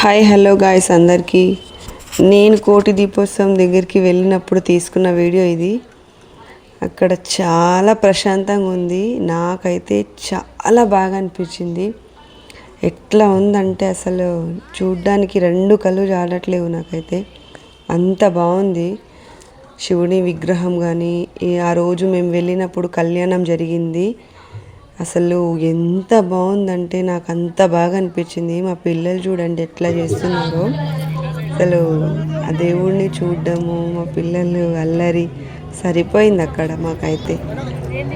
Hi hello guys అందరికీ. నేను కోటి దీపోత్సవం దగ్గరికి వెళ్ళినప్పుడు తీసుకున్న వీడియో ఇది. అక్కడ చాలా ప్రశాంతంగా ఉంది. నాకైతే చాలా బాగా అనిపించింది. ఎట్లా ఉందంటే అసలు చూడ్డానికి రెండు కళ్ళు చాలట్లేవు నాకైతే. అంత బాగుంది. శివుని విగ్రహం కానీ ఆ రోజు మేము వెళ్ళినప్పుడు కళ్యాణం జరిగింది. అసలు ఎంత బాగుందంటే నాకు అంత బాగా అనిపించింది మా పిల్లలు చూడండి ఎట్లా చేస్తున్నారో. అసలు ఆ దేవుడిని చూడడము మా పిల్లలు అల్లరి సరిపోయింది అక్కడ మాకైతే.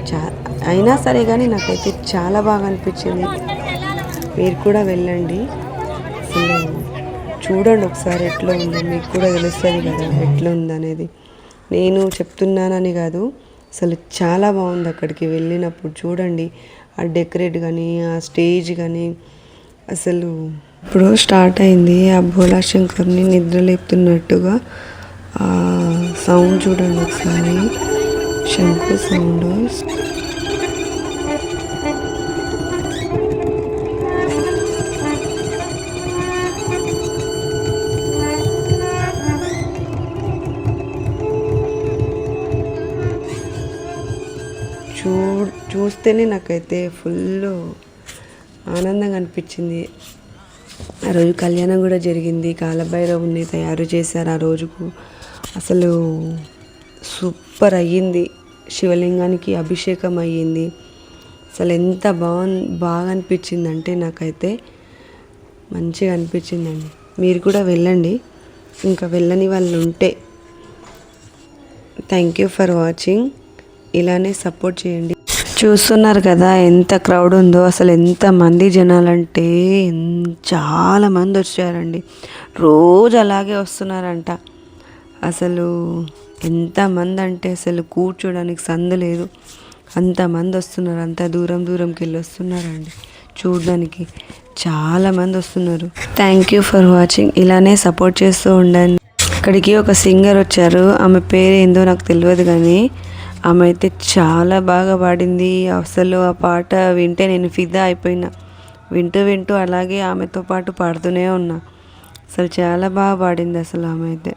చా అయినా సరే కానీ నాకైతే చాలా బాగా అనిపించింది మీరు కూడా వెళ్ళండి. అసలు చూడండి ఒకసారి ఎట్లా ఉందో మీకు కూడా తెలుస్తుంది కదా ఎట్లా ఉందనేది. నేను చెప్తున్నానని కాదు. అసలు చాలా బాగుంది అక్కడికి వెళ్ళినప్పుడు. చూడండి ఆ డెకరేట్ కానీ ఆ స్టేజ్ కానీ అసలు ఇప్పుడు స్టార్ట్ అయింది. ఆ భోలా శంకర్ని నిద్ర లేపుతున్నట్టుగా సౌండ్ చూడండి ఒకసారి. శంకు సౌండ్. చూ చూస్తేనే నాకైతే ఫుల్ ఆనందంగా అనిపించింది. ఆ రోజు కళ్యాణం కూడా జరిగింది. కాలభైరవుని తయారు చేశారు. ఆ రోజుకు అసలు సూపర్ అయ్యింది. శివలింగానికి అభిషేకం అయ్యింది. అసలు ఎంత బాగా బాగా అనిపించింది అంటే నాకైతే మంచిగా అనిపించిందండి. మీరు కూడా వెళ్ళండి. ఇంకా వెళ్ళని వాళ్ళు ఉంటే. Thank you for watching. ఇలానే సపోర్ట్ చేయండి. చూస్తున్నారు కదా ఎంత క్రౌడ్ ఉందో అసలు ఎంత మంది జనాలంటే చాలా మంది వచ్చారండి. రోజు అలాగే వస్తున్నారంట. అసలు ఎంతమంది అంటే అసలు కూర్చోడానికి సందు లేదు. అంతమంది వస్తున్నారు అంత దూరం దూరంకి వెళ్ళి వస్తున్నారండి. చూడడానికి చాలామంది వస్తున్నారు. థ్యాంక్ యూ ఫర్ వాచింగ్ ఇలానే సపోర్ట్ చేస్తూ ఉండండి. ఇక్కడికి ఒక సింగర్ వచ్చారు. ఆమె పేరు ఏందో నాకు తెలియదు కానీ ఆమె అయితే చాలా బాగా పాడింది. అసలు ఆ పాట వింటే నేను ఫిదా అయిపోయినా. వింటూ వింటూ అలాగే ఆమెతో పాటు పాడుతూనే ఉన్నా. అసలు చాలా బాగా పాడింది అసలు ఆమె అయితే.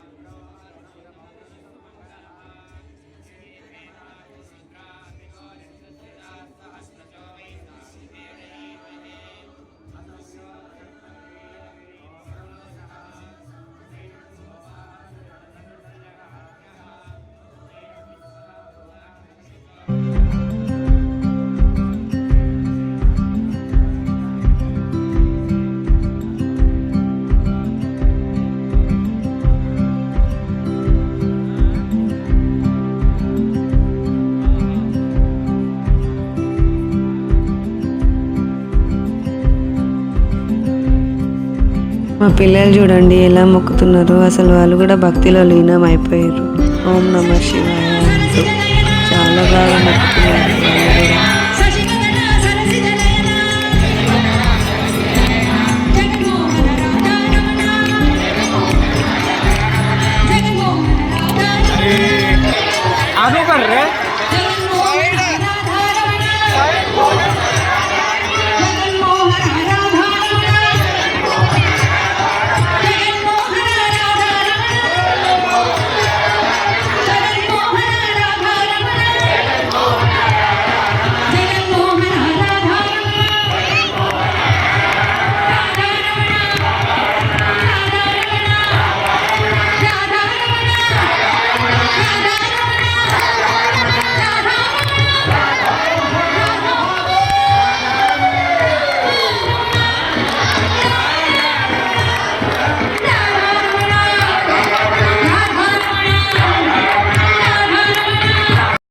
మా పిల్లలు చూడండి ఎలా మొక్కుతున్నారు. అసలు వాళ్ళు కూడా భక్తిలో లీనం అయిపోయారు. ఓం నమ శివాయ చాలా బాగా మొక్కుతున్నారు.